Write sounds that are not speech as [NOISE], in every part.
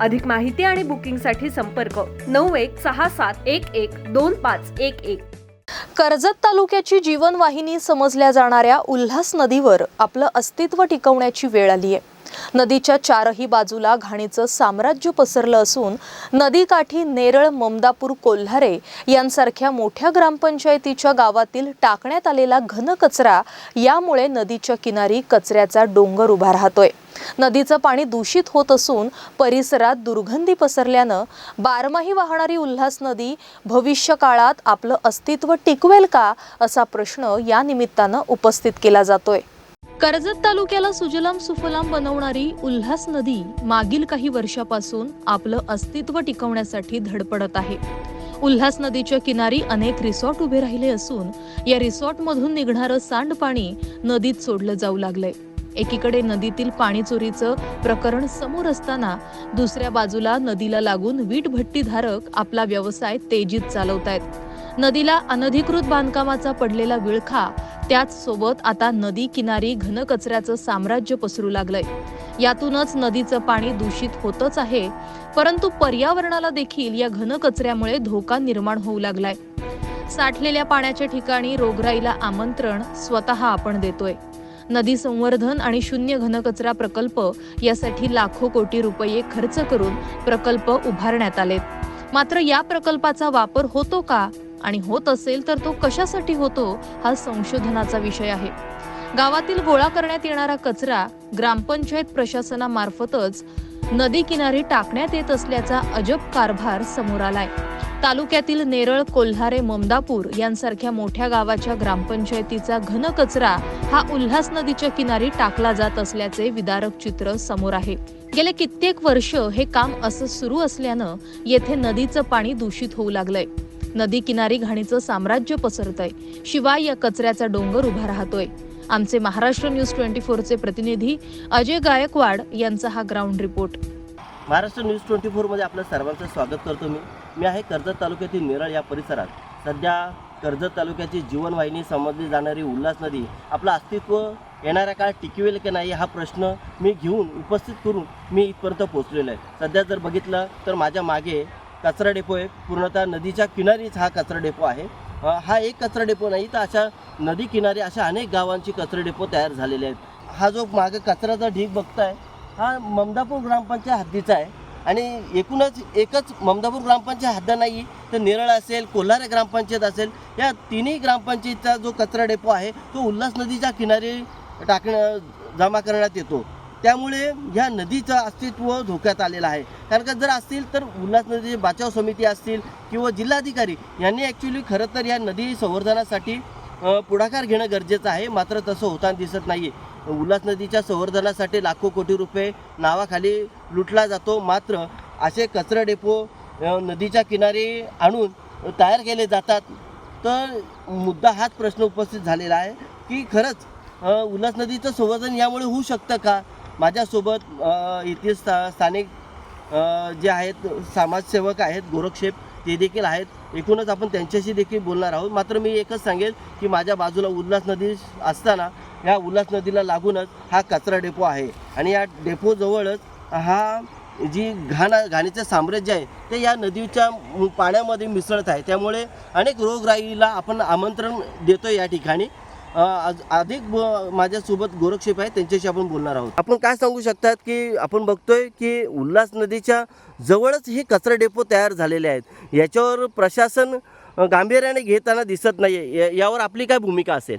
अधिक माहिती आणि बुकिंगसाठी संपर्क नऊ एक सहा सात एक एक दोन पाच एक एक. कर्जत तालुक्याची जीवनवाहिनी समजल्या जाणाऱ्या उल्हास नदीवर आपलं अस्तित्व टिकवण्याची वेळ आली आहे नदीच्या चारही बाजूला घाणीचं साम्राज्य पसरलं असून नदीकाठी नेरळ ममदापूर कोल्हारे यांसारख्या मोठ्या ग्रामपंचायतीच्या गावातील टाकण्यात आलेला घन कचरा यामुळे नदीच्या किनारी कचऱ्याचा डोंगर उभा राहतोय. नदीचं पाणी दूषित होत असून परिसरात दुर्गंधी पसरल्यानं बारमाही वाहणारी उल्हास नदी भविष्य काळात आपलं अस्तित्व टिकवेल का असा प्रश्न या निमित्तानं उपस्थित केला जातोय. कर्जत तालुक्याला सुजलाम सुफलाम बनवणारी उल्हास नदी मागील काही वर्षापासून आपलं अस्तित्व टिकवण्यासाठी धडपडत आहे. उल्हास नदीच्या किनारी अनेक रिसॉर्ट उभे राहिले असून या रिसॉर्टमधून निघणारं सांडपाणी नदीत सोडलं जाऊ लागलंय. एकीकडे नदीतील पाणी चोरीचं प्रकरण समोर असताना दुसऱ्या बाजूला नदीला लागून वीट भट्टीधारक आपला व्यवसाय तेजीत चालवतायत. नदीला अनधिकृत बांधकामाचा पडलेला विळखा त्याचसोबत आता नदी किनारी घनकचऱ्याचं साम्राज्य पसरू लागलंय. यातूनच नदीचं पाणी दूषित होतच आहे परंतु पर्यावरणाला देखील या घनकचऱ्यामुळे धोका निर्माण होऊ लागलाय. साठलेल्या पाण्याच्या ठिकाणी रोगराईला आमंत्रण स्वतः आपण देतोय. नदी संवर्धन आणि शून्य घनकचरा प्रकल्प यासाठी लाखो कोटी रुपये खर्च करून प्रकल्प उभारण्यात आलेत. मात्र या प्रकल्पाचा वापर होतो का? आणि होत असेल तर तो कशासाठी होतो हा संशोधनाचा विषय आहे. गावातील गोळा करण्यात येणारा कचरा ग्रामपंचायत प्रशासनामार्फतच नदी किनारी टाकण्यात येत असल्याचा अजब कारभार समोर आलाय. तालुक्यातील नेरळ कोल्हारे ममदापूर यांसारख्या मोठ्या गावाच्या ग्रामपंचायतीचा घन कचरा हा उल्हास नदीच्या किनारी टाकला जात असल्याचे विदारक चित्र समोर आहे. गेले कित्येक वर्ष हे काम असं सुरू असल्यानं येथे नदीचं पाणी दूषित होऊ लागलंय. नदी किनारी घाणीचं साम्राज्य पसरतंय. शिवाय या कचऱ्याचा डोंगर उभा राहतोय. आमचे महाराष्ट्र न्यूज ट्वेंटी फोरचे प्रतिनिधी अजय गायकवाड यांचा हा ground report. Maharashtra news twenty फोरमध्ये आपलं सर्वांचं स्वागत करतो मी. मी आहे कर्जत तालुक्यातील नेरळ या परिसरात. सध्या कर्जत तालुक्याची जीवनवाहिनी समजली जाणारी उल्हास नदी आपलं अस्तित्व येणाऱ्या काळात टिकवेल की नाही हा प्रश्न मी घेऊन उपस्थित करून मी इथपर्यंत पोहोचलेलो आहे. सध्या जर बघितलं तर माझ्या मागे कचरा डेपो आहे. पूर्णतः नदीच्या किनारीच हा कचरा डेपो आहे. हा एक कचरा डेपो नाही तर अशा नदी किनारी अशा अनेक गावांची कचरा डेपो तयार झालेले आहेत. हा जो मागे कचऱ्याचा ढीग बघताय हा ममदापूर ग्रामपंचायत हद्दीचा आहे. आणि एकूणच एकच ममदापूर ग्रामपंचायत हद्द नाही तर नेरळ असेल कोल्हारे ग्रामपंचायत असेल या तिन्ही ग्रामपंचायतचा जो कचरा डेपो आहे तो उल्हास नदीच्या किनारी टाकण्या जमा करण्यात येतो. त्यामुळे ह्या नदीचं अस्तित्व धोक्यात आलेलं आहे. कारण का जर असतील तर उल्हास नदीची बचाव समिती असतील किंवा जिल्हाधिकारी यांनी ॲक्च्युली खरं तर या नदी संवर्धनासाठी पुढाकार घेणं गरजेचं आहे. मात्र तसं होताना दिसत नाही उल्हास नदीच्या संवर्धनासाठी लाखो कोटी रुपये नावाखाली लुटला जातो. मात्र असे कचरा डेपो नदीच्या किनारी आणून तयार केले जातात. तर मुद्दा हाच प्रश्न उपस्थित झालेला आहे की खरंच उल्हास नदीचं संवर्धन यामुळे होऊ शकतं का? माझ्यासोबत येथील स्था स्थानिक जे आहेत समाजसेवक आहेत गोरक्षेप ते देखील आहेत. एकूणच आपण त्यांच्याशी देखील बोलणार आहोत. मात्र मी एकच सांगेल की माझ्या बाजूला उल्हास नदी असताना या उल्हास नदीला लागूनच हा कचरा डेपो आहे. आणि या डेपोजवळच हा जी घाण घाणीचं साम्राज्य आहे ते या नदीच्या पाण्यामध्ये मिसळत आहे. त्यामुळे अनेक रोगराईला आपण आमंत्रण देतो या ठिकाणी. अधिक माझ्यासोबत गोरक्षेप आहे त्यांच्याशी आपण बोलणार आहोत. आपण काय सांगू शकतात की आपण बघतोय की उल्हास नदीच्या जवळच हे कचरा डेपो तयार झालेले आहेत. याच्यावर प्रशासन गांभीर्याने घेताना दिसत नाही या- यावर आपली काय भूमिका असेल?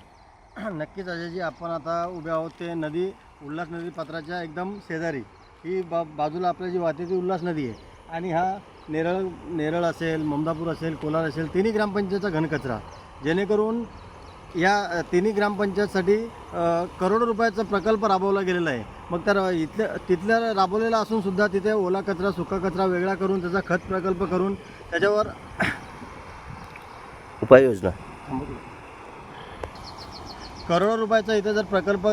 [CLEARS THROAT] नक्कीच अजयजी आपण आता उभे आहोत ते नदी उल्हास नदी पात्राच्या एकदम शेजारी. ही बा बाजूला आपल्या जी वाहते ती उल्हास नदी आहे. आणि हा नेरळ नेरळ असेल ममदापूर असेल कोलार असेल तिन्ही ग्रामपंचायतचा घनकचरा. जेणेकरून या तिन्ही ग्रामपंचायतसाठी करोडो रुपयाचा प्रकल्प राबवला गेलेला आहे. मग तर इथल्या तिथल्या राबवलेला असून सुद्धा तिथे ओला कचरा सुका कचरा वेगळा करून त्याचा खत प्रकल्प करून त्याच्यावर उपाययोजना. करोडो रुपयाचा इथे जर प्रकल्प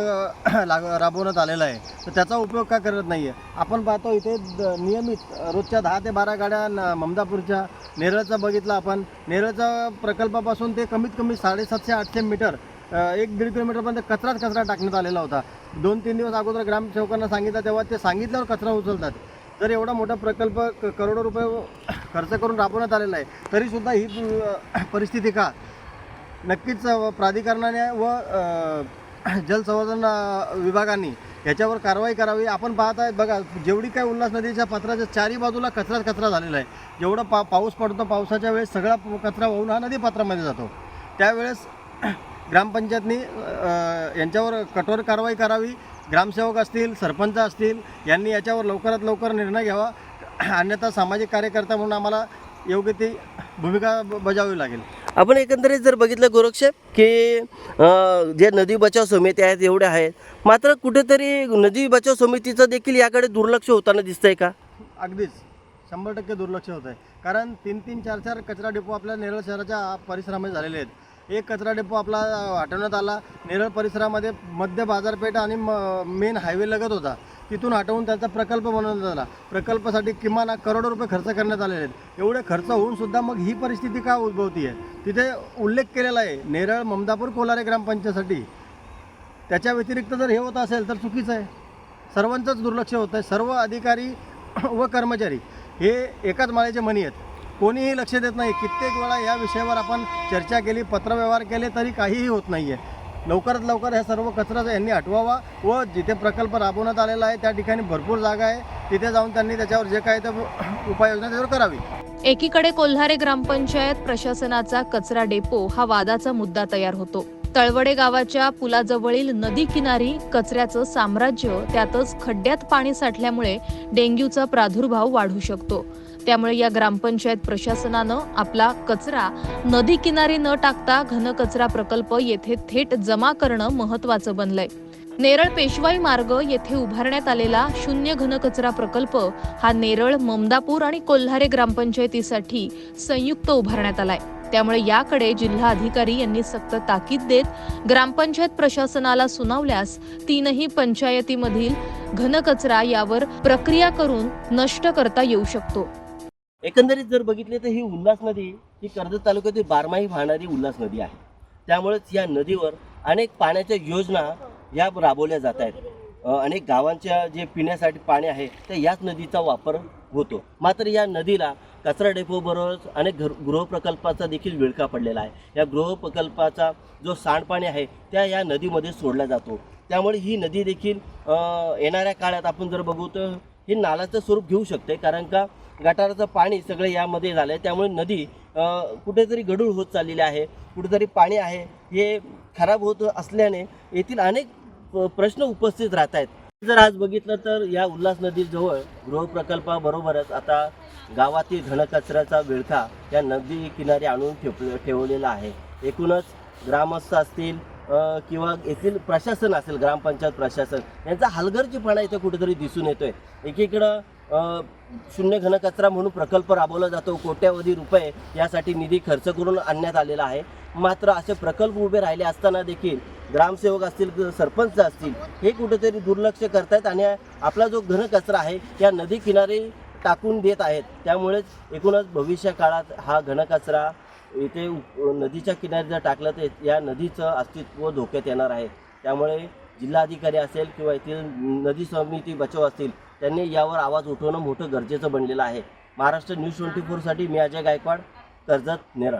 लाग राबवण्यात आलेला आहे तर त्याचा उपयोग का करत नाही आहे आपण पाहतो इथे द- नियमित रोजच्या दहा ते बारा गाड्या न- ममदापूरच्या नेरळचा बघितला आपण. नेरळचा प्रकल्पापासून ते कमीत कमी साडेसातशे आठशे मीटर एक दीड किलोमीटरपर्यंत कचराच कचरा टाकण्यात आलेला होता. दोन तीन दिवस अगोदर ग्रामसेवकांना सांगितलं तेव्हा ते सांगितल्यावर कचरा उचलतात. जर एवढा मोठा प्रकल्प क- करोडो रुपये खर्च करून राबवण्यात आलेला आहे तरीसुद्धा ही परिस्थिती का? नक्कीच प्राधिकरणाने व [CLEARS THROAT] जलसंवर्धन विभागाने याच्यावर कारवाई करावी. आपण पाहत आहे बघा जेवढी काय उल्हास नदीच्या पात्राच्या चारी बाजूला कचराच कचरा झालेला आहे. जेवढं पा पाऊस पडतो पावसाच्या वेळेस सगळा कचरा वाहून हा नदी पात्रामध्ये जातो. त्यावेळेस [CLEARS THROAT] ग्रामपंचायतनी यांच्यावर कठोर कारवाई करावी. ग्रामसेवक असतील सरपंच असतील यांनी याच्यावर लवकरात लवकर निर्णय घ्यावा. [CLEARS THROAT] अन्यथा सामाजिक कार्यकर्ता म्हणून आम्हाला योग्य ती भूमिका बजावावी लागेल. आपण एकंदरीत जर बघितलं गोरक्षेप की जे नदी बचाव समिती आहेत एवढ्या आहेत. मात्र कुठेतरी नदी बचाव समितीचं देखील याकडे दुर्लक्ष होताना दिसतंय का? अगदीच. शंभर टक्के दुर्लक्ष होत आहे कारण तीन तीन चार चार कचरा डेपो आपल्या नेरळ शहराच्या परिसरामध्ये झालेले आहेत. एक कचरा डेपो आपला हटवण्यात आला. नेरळ परिसरामध्ये मध्य बाजारपेठ आणि मेन हायवे लगत होता. तिथून हटवून त्याचा प्रकल्प बनवण्यात आला. प्रकल्पासाठी किमान करोडो रुपये खर्च करण्यात आलेले आहेत. एवढे खर्च होऊन सुद्धा मग ही परिस्थिती का उद्भवती आहे? तिथे उल्लेख केलेला आहे. नेरळ ममदापूर कोलारे ग्रामपंचायतसाठी. त्याच्या व्यतिरिक्त जर हे होत असेल तर चुकीचं आहे. सर्वांचंच दुर्लक्ष होतं आहे. सर्व अधिकारी व कर्मचारी हे एकाच माळेचे मनी आहेत. कोणीही लक्ष देत नाही. कित्येक वेळा या विषयावर आपण चर्चा केली पत्रव्यवहार केले तरी काहीही होत नाही आहे लवकरात लवकर ह्या सर्व कचरा यांनी हटवावा व जिथे प्रकल्प राबवण्यात आलेला आहे त्या ठिकाणी भरपूर जागा आहे. तिथे जाऊन त्यांनी त्याच्यावर जे काय ते उपाययोजना त्याच्यावर करावी. एकीकडे कोल्हारे ग्रामपंचायत प्रशासनाचा कचरा डेपो हा वादाचा मुद्दा तयार होतो. तळवडे गावाच्या पुलाजवळील नदी किनारी कचऱ्याचं साम्राज्य त्यातच खड्ड्यात पाणी साठल्यामुळे डेंग्यूचा प्रादुर्भाव वाढू शकतो. त्यामुळे या ग्रामपंचायत प्रशासनानं आपला कचरा नदी किनारी न टाकता घनकचरा प्रकल्प येथे थेट जमा करणं महत्वाचं बनलंय. नेरळ पेशवाई मार्ग येथे उभारण्यात आलेला शून्य घनकचरा प्रकल्प हा नेरळ ममदापूर आणि कोल्हारे ग्रामपंचायतीसाठी संयुक्त उभारण्यात आलाय. त्यामुळे याकडे जिल्हा अधिकारी यांनी सक्त ताकीद देत ग्रामपंचायत प्रशासनाला सुनावल्यास तीनही पंचायतीमधील घनकचरा यावर प्रक्रिया करून नष्ट करता येऊ शकतो. एकंदरीत जर बघितले तर ही उल्हास नदी ही कर्जत तालुक्यातील बारमाही वाहणारी उल्हास नदी आहे. त्यामुळेच या नदीवर अनेक पाण्याच्या योजना या राबवल्या जात आहेत. अनेक गावांच्या जे पिण्यासाठी पाणी आहे तर याच नदीचा वापर होतो. मात्र या नदीला कचरा डेपोबरोबरच अनेक घर गृहप्रकल्पाचा देखील विळखा पडलेला आहे. या गृहप्रकल्पाचा जो सांडपाणी आहे त्या या नदीमध्ये सोडला जातो. त्यामुळे ही नदी देखील येणाऱ्या काळात आपण जर बघू तर हे नालाचं स्वरूप घेऊ शकते. कारण का गटाराचं पाणी सगळं यामध्ये झालं आहे त्यामुळे नदी कुठेतरी गढूळ होत चाललेली आहे. कुठेतरी पाणी आहे. हे खराब होत असल्याने येथील अनेक प्रश्न उपस्थित राहत आहेत जर आज बघितलं तर या उल्हास नदीजवळ गृहप्रकल्पाबरोबरच आता गावातील घनकचऱ्याचा विळखा या नदी किनारी आणून ठेव ठेवलेला आहे. एकूणच ग्रामस्थ असतील किंवा येथील प्रशासन असेल ग्रामपंचायत प्रशासन यांचा हलगर्जीपणा इथे कुठेतरी दिसून येतोय. एकीकडं शून्य घनकचरा म्हणून प्रकल्प राबवला जातो. कोट्यावधी रुपये यासाठी निधी खर्च करून आणण्यात आलेला आहे. मात्र असे प्रकल्प उभे राहिले असताना देखील ग्रामसेवक असतील सरपंच असतील हे कुठेतरी दुर्लक्ष करतायत आणि आपला जो घनकचरा आहे या नदी किनारी टाकून देत आहेत. त्यामुळेच एकूणच भविष्य काळात हा घनकचरा इथे नदीच्या किनारी जर टाकलं तर या नदीचं अस्तित्व धोक्यात येणार आहे. त्यामुळे जिल्हाधिकारी असेल किंवा येथील नदी समिती बचाव असतील त्यांनी यावर आवाज उठवणं मोठं गरजेचं बनलेलं आहे. महाराष्ट्र न्यूज ट्वेंटी फोरसाठी मी अजय गायकवाड कर्जत नेरळ.